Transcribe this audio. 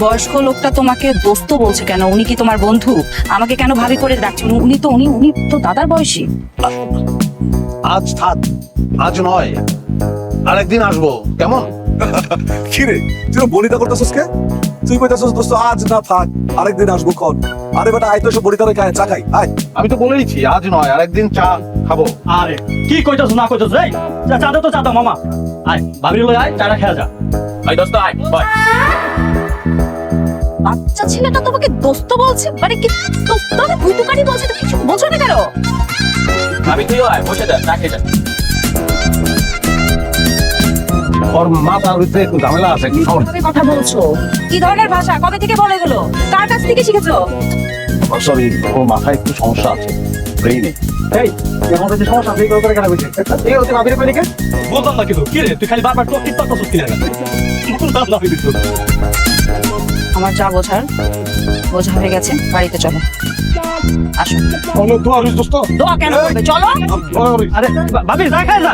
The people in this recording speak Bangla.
বয়স্ক লোকটা তোমাকে দোস্ত বলছে কেন? উনি কি তোমার বন্ধু? আমাকে কেন ভাবি করে ডাকছেন উনি তো উনি উনি তো দাদার বয়সী। আজ থাক। আজ নয়। আরেকদিন আসব। কেমন? কি রে তুই বলিতা করতেছিস কে? তুই কইতাছিস দোস্ত আজ না থাক। আরেকদিন আসব কন। আরে বেটা আই তো এসে বলিতারে খায় চা খাই আয়। আমি তো বলেইছি আজ নয় আরেকদিন চা খাব। আরে কি কইতাছ না কইতাছ রে? চা দে তো চা দাও মামা। আয় ভাবির লই আয় চাটা খেয়া যা। আই দোস্ত আয় বাই। বাচ্চা ছেলেটা তোমাকে দোস্ত বলছে? মানে কি দোস্ত না ভুতুকারি বলছে? তো কিছু বলছো না কেন? ভাবি তুইও আয় বসে যা চা খেয়ে যা। ওর মাথার ভিতরে একটু ঝামেলা আছে কি খবর কীভাবে কথা বলছো? কি ধরনের ভাষা? কবে থেকে বলে গেলো কার কাছ থেকে শিখেছো? সরি ওর মাথায় একটু সমস্যা আছে ব্রেইনে এই এখন যে সমস্যা আছে এই করে কেন বলছিস এই হচ্ছে ভাবির পেলিকে বলতাম না কিন্তু কি রে তুই খালি বারবার টক আমার যা বোঝার বোঝা হয়ে গেছে বাড়িতে চলো। আসো। দোয়া কেন করবে? চলো। আরে ভাবি